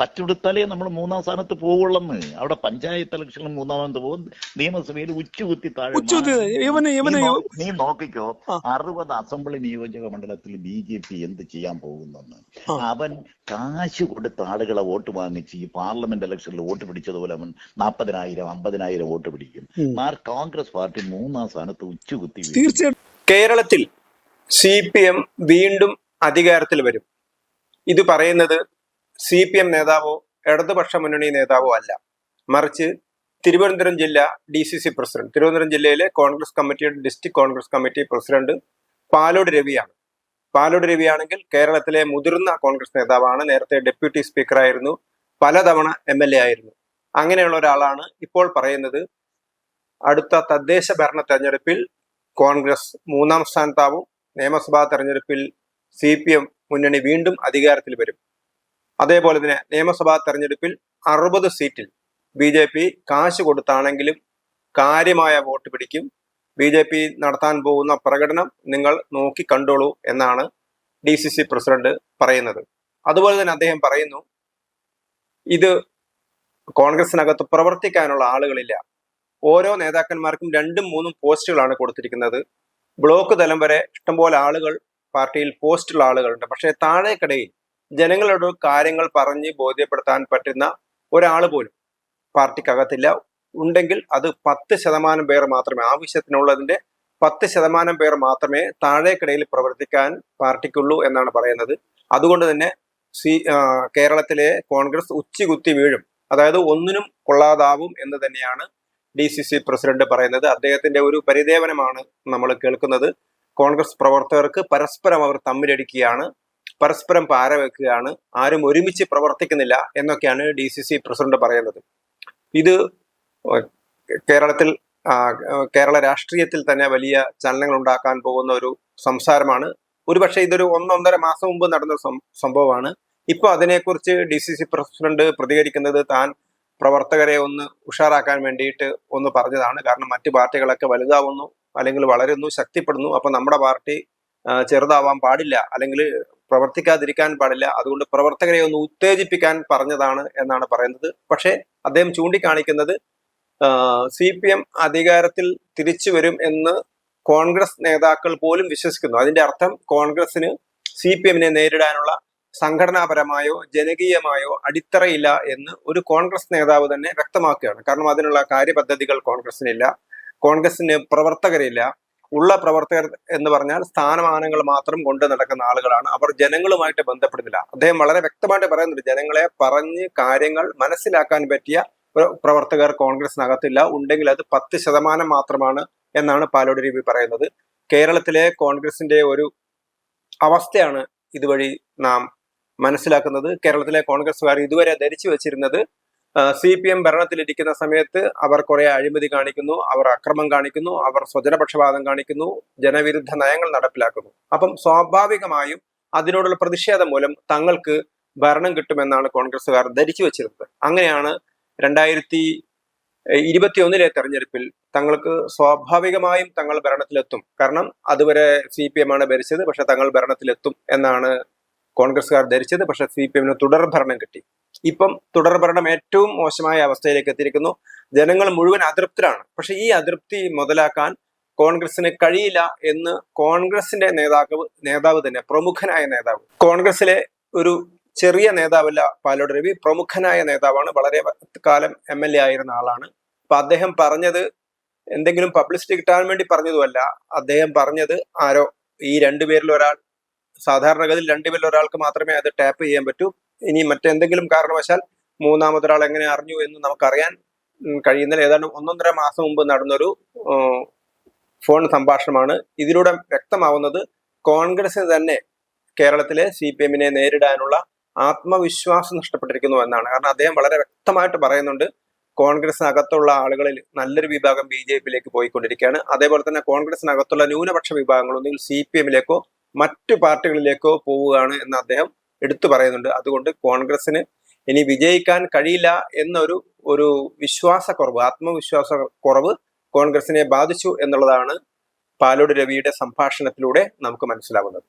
പച്ചെടുത്താലേ നമ്മൾ മൂന്നാം സ്ഥാനത്ത് പോവുള്ളെന്ന് അവിടെ പഞ്ചായത്ത് ഇലക്ഷനിൽ മൂന്നാം സ്ഥാനത്ത് പോകും. നിയമസഭയിൽ ഉച്ചുകുത്തി താഴെ നീ നോക്കിക്കോ അറുപത് അസംബ്ലി നിയോജക മണ്ഡലത്തിൽ ബി ജെ പി എന്ത് ചെയ്യാൻ പോകുന്നെന്ന്. അവൻ കാശ് കൊടുത്ത ആളുകളെ വോട്ട് വാങ്ങിച്ച് ഈ പാർലമെന്റ് ഇലക്ഷനിൽ വോട്ട് പിടിച്ചതുപോലെ അവൻ നാൽപ്പതിനായിരം അമ്പതിനായിരം വോട്ട് പിടിക്കും. മാർ കോൺഗ്രസ് പാർട്ടി മൂന്നാം സ്ഥാനത്ത് ഉച്ചുകുത്തി വീഴും. തീർച്ചയായിട്ടും. കേരളത്തിൽ സി പി എം വീണ്ടും അധികാരത്തിൽ വരും. ഇത് പറയുന്നത് സി പി എം നേതാവോ ഇടതുപക്ഷ മുന്നണി നേതാവോ അല്ല. മറിച്ച് തിരുവനന്തപുരം ജില്ല D C C president. Thiruvananthapuram ജില്ലയിലെ കോൺഗ്രസ് കമ്മിറ്റിയുടെ district Congress committee president Palode രവിയാണ്. Palode രവിയാണെങ്കിൽ കേരളത്തിലെ മുതിർന്ന കോൺഗ്രസ് നേതാവാണ്. നേരത്തെ ഡെപ്യൂട്ടി സ്പീക്കറായിരുന്നു. പലതവണ എം എൽ എ ആയിരുന്നു. അങ്ങനെയുള്ള ഒരാളാണ് ഇപ്പോൾ പറയുന്നത്. അടുത്ത തദ്ദേശ ഭരണ തെരഞ്ഞെടുപ്പിൽ കോൺഗ്രസ് മൂന്നാം സ്ഥാനത്താവും. നിയമസഭാ തെരഞ്ഞെടുപ്പിൽ സി പി എം മുന്നണി വീണ്ടും അധികാരത്തിൽ വരും. അതേപോലെ തന്നെ നിയമസഭാ തെരഞ്ഞെടുപ്പിൽ അറുപത് സീറ്റിൽ ബി ജെ പി കാശ് കൊടുത്താണെങ്കിലും കാര്യമായ വോട്ട് പിടിക്കും. ബി ജെ പി നടത്താൻ പോകുന്ന പ്രകടനം നിങ്ങൾ നോക്കി കണ്ടോളൂ എന്നാണ് ഡി സി സി പ്രസിഡന്റ് പറയുന്നത്. അതുപോലെ തന്നെ അദ്ദേഹം പറയുന്നു ഇത് കോൺഗ്രസിനകത്ത് പ്രവർത്തിക്കാനുള്ള ആളുകളില്ല. ഓരോ നേതാക്കന്മാർക്കും രണ്ടും മൂന്നും പോസ്റ്റുകളാണ് കൊടുത്തിരിക്കുന്നത്. ബ്ലോക്ക് തലം വരെ ഇഷ്ടംപോലെ ആളുകൾ പാർട്ടിയിൽ പോസ്റ്റുള്ള ആളുകളുണ്ട്. പക്ഷേ താഴേക്കിടയിൽ ജനങ്ങളോട് കാര്യങ്ങൾ പറഞ്ഞ് ബോധ്യപ്പെടുത്താൻ പറ്റുന്ന ഒരാൾ പോലും പാർട്ടിക്കകത്തില്ല. ഉണ്ടെങ്കിൽ അത് പത്ത് ശതമാനം പേർ മാത്രമേ ആവശ്യത്തിനുള്ളതിന്റെ പത്ത് ശതമാനം പേർ മാത്രമേ താഴേക്കിടയിൽ പ്രവർത്തിക്കാൻ പാർട്ടിക്കുള്ളൂ എന്നാണ് പറയുന്നത്. അതുകൊണ്ട് തന്നെ സി കേരളത്തിലെ കോൺഗ്രസ് ഉച്ചികുത്തി വീഴും. അതായത് ഒന്നിനും കൊള്ളാതാവും എന്ന് തന്നെയാണ് ഡി സി സി പ്രസിഡന്റ് പറയുന്നത്. അദ്ദേഹത്തിന്റെ ഒരു പരിദേവനമാണ് നമ്മൾ കേൾക്കുന്നത്. കോൺഗ്രസ് പ്രവർത്തകർക്ക് പരസ്പരം അവർ തമ്മിലടിക്കുകയാണ്. പരസ്പരം പാരവെക്കുകയാണ്. ആരും ഒരുമിച്ച് പ്രവർത്തിക്കുന്നില്ല എന്നൊക്കെയാണ് ഡി സി സി പ്രസിഡന്റ് പറയുന്നത്. ഇത് കേരളത്തിൽ കേരള രാഷ്ട്രീയത്തിൽ തന്നെ വലിയ ചലനങ്ങൾ ഉണ്ടാക്കാൻ പോകുന്ന ഒരു സംസാരമാണ്. ഒരുപക്ഷെ ഇതൊരു ഒന്നൊന്നര മാസം മുമ്പ് നടന്ന സംഭവമാണ്. ഇപ്പൊ അതിനെക്കുറിച്ച് ഡി സി സി പ്രസിഡന്റ് പ്രതികരിക്കുന്നത് താൻ പ്രവർത്തകരെ ഒന്ന് ഉഷാറാക്കാൻ വേണ്ടിയിട്ട് ഒന്ന് പറഞ്ഞതാണ്. കാരണം മറ്റു പാർട്ടികളൊക്കെ വലുതാവുന്നു അല്ലെങ്കിൽ വളരുന്നു ശക്തിപ്പെടുന്നു. അപ്പൊ നമ്മുടെ പാർട്ടി ചെറുതാവാൻ പാടില്ല. അല്ലെങ്കിൽ പ്രവർത്തിക്കാതിരിക്കാൻ പാടില്ല. അതുകൊണ്ട് പ്രവർത്തകരെ ഒന്ന് ഉത്തേജിപ്പിക്കാൻ പറഞ്ഞതാണ് എന്നാണ് പറയുന്നത്. പക്ഷേ അദ്ദേഹം ചൂണ്ടിക്കാണിക്കുന്നത് സി പി എം അധികാരത്തിൽ തിരിച്ചു വരും എന്ന് കോൺഗ്രസ് നേതാക്കൾ പോലും വിശ്വസിക്കുന്നു. അതിന്റെ അർത്ഥം കോൺഗ്രസിന് സി പി എമ്മിനെ നേരിടാനുള്ള സംഘടനാപരമായോ ജനകീയമായോ അടിത്തറയില്ല എന്ന് ഒരു കോൺഗ്രസ് നേതാവ് തന്നെ വ്യക്തമാക്കുകയാണ്. കാരണം അതിനുള്ള കാര്യപദ്ധതികൾ കോൺഗ്രസിനില്ല കോൺഗ്രസിന് പ്രവർത്തകരില്ല. ഉള്ള പ്രവർത്തകർ എന്ന് പറഞ്ഞാൽ സ്ഥാനമാനങ്ങൾ മാത്രം കൊണ്ട് നടക്കുന്ന ആളുകളാണ്. അവർ ജനങ്ങളുമായിട്ട് ബന്ധപ്പെടുന്നില്ല. അദ്ദേഹം വളരെ വ്യക്തമായിട്ട് പറയുന്നുണ്ട് ജനങ്ങളെ പറഞ്ഞ് കാര്യങ്ങൾ മനസ്സിലാക്കാൻ പറ്റിയ പ്ര- പ്രവർത്തകർ കോൺഗ്രസിനകത്തില്ല. ഉണ്ടെങ്കിൽ അത് പത്ത് ശതമാനം മാത്രമാണ് എന്നാണ് പാലോട് രവി പറയുന്നത്. കേരളത്തിലെ കോൺഗ്രസിന്റെ ഒരു അവസ്ഥയാണ് ഇതുവഴി നാം മനസ്സിലാക്കുന്നത്. കേരളത്തിലെ കോൺഗ്രസ്സുകാർ ഇതുവരെ ധരിച്ചു വെച്ചിരുന്നത് സി പി എം ഭരണത്തിലിരിക്കുന്ന സമയത്ത് അവർ കുറെ അഴിമതി കാണിക്കുന്നു അവർ അക്രമം കാണിക്കുന്നു അവർ സ്വജനപക്ഷപാതം കാണിക്കുന്നു ജനവിരുദ്ധ നയങ്ങൾ നടപ്പിലാക്കുന്നു. അപ്പം സ്വാഭാവികമായും അതിനോടുള്ള പ്രതിഷേധം മൂലം തങ്ങൾക്ക് ഭരണം കിട്ടുമെന്നാണ് കോൺഗ്രസ്സുകാർ ധരിച്ചു വെച്ചിരുന്നത്. അങ്ങനെയാണ് രണ്ടായിരത്തി ഇരുപത്തി ഒന്നിലെ തെരഞ്ഞെടുപ്പിൽ തങ്ങൾക്ക് സ്വാഭാവികമായും തങ്ങൾ ഭരണത്തിലെത്തും. കാരണം അതുവരെ സി പി എം ആണ് ഭരിച്ചത് പക്ഷെ തങ്ങൾ ഭരണത്തിലെത്തും എന്നാണ് കോൺഗ്രസ്സുകാർ ധരിച്ചത് പക്ഷെ സി പി എമ്മിന് തുടർ ഭരണം കിട്ടി. ഇപ്പം തുടർ ഭരണം ഏറ്റവും മോശമായ അവസ്ഥയിലേക്ക് എത്തിയിരിക്കുന്നു. ജനങ്ങൾ മുഴുവൻ അതൃപ്തരാണ്. പക്ഷെ ഈ അതൃപ്തി മുതലാക്കാൻ കോൺഗ്രസിന് കഴിയില്ല എന്ന് കോൺഗ്രസിന്റെ നേതാവ് നേതാവ് തന്നെ പ്രമുഖനായ നേതാവ്. കോൺഗ്രസിലെ ഒരു ചെറിയ നേതാവല്ല പാലോട് രവി പ്രമുഖനായ നേതാവാണ്. വളരെ കാലം എം എൽ എ ആയിരുന്ന ആളാണ്. അപ്പൊ അദ്ദേഹം പറഞ്ഞത് എന്തെങ്കിലും പബ്ലിസിറ്റി കിട്ടാൻ വേണ്ടി പറഞ്ഞതുമല്ല. അദ്ദേഹം പറഞ്ഞത് ആരോ ഈ രണ്ടുപേരിൽ ഒരാൾ സാധാരണഗതിയിൽ രണ്ടുപേരിൽ ഒരാൾക്ക് മാത്രമേ അത് ടാപ്പ് ചെയ്യാൻ പറ്റൂ. ഇനി മറ്റെന്തെങ്കിലും കാരണവശാൽ മൂന്നാമതൊരാൾ എങ്ങനെ അറിഞ്ഞു എന്ന് നമുക്കറിയാൻ കഴിയുന്നില്ല ഏതാണ്ട് ഒന്നൊന്നര മാസം മുമ്പ് നടന്നൊരു ഫോൺ സംഭാഷണമാണ്. ഇതിലൂടെ വ്യക്തമാവുന്നത് കോൺഗ്രസിന് തന്നെ കേരളത്തിലെ സി പി എമ്മിനെ നേരിടാനുള്ള ആത്മവിശ്വാസം നഷ്ടപ്പെട്ടിരിക്കുന്നു എന്നാണ്. കാരണം അദ്ദേഹം വളരെ വ്യക്തമായിട്ട് പറയുന്നുണ്ട് കോൺഗ്രസിനകത്തുള്ള ആളുകളിൽ നല്ലൊരു വിഭാഗം ബി ജെ പിയിലേക്ക് പോയിക്കൊണ്ടിരിക്കുകയാണ്. അതേപോലെ തന്നെ കോൺഗ്രസിനകത്തുള്ള ന്യൂനപക്ഷ വിഭാഗങ്ങൾ ഒന്നുകിൽ സി പി എമ്മിലേക്കോ മറ്റു പാർട്ടികളിലേക്കോ പോവുകയാണ് എന്ന് അദ്ദേഹം എടുത്തു പറയുന്നുണ്ട്. അതുകൊണ്ട് കോൺഗ്രസിന് ഇനി വിജയിക്കാൻ കഴിയില്ല എന്നൊരു ഒരു വിശ്വാസക്കുറവ് ആത്മവിശ്വാസ കുറവ് കോൺഗ്രസിനെ ബാധിച്ചു എന്നുള്ളതാണ് പാലോട് രവിയുടെ സംഭാഷണത്തിലൂടെ നമുക്ക് മനസ്സിലാവുന്നത്.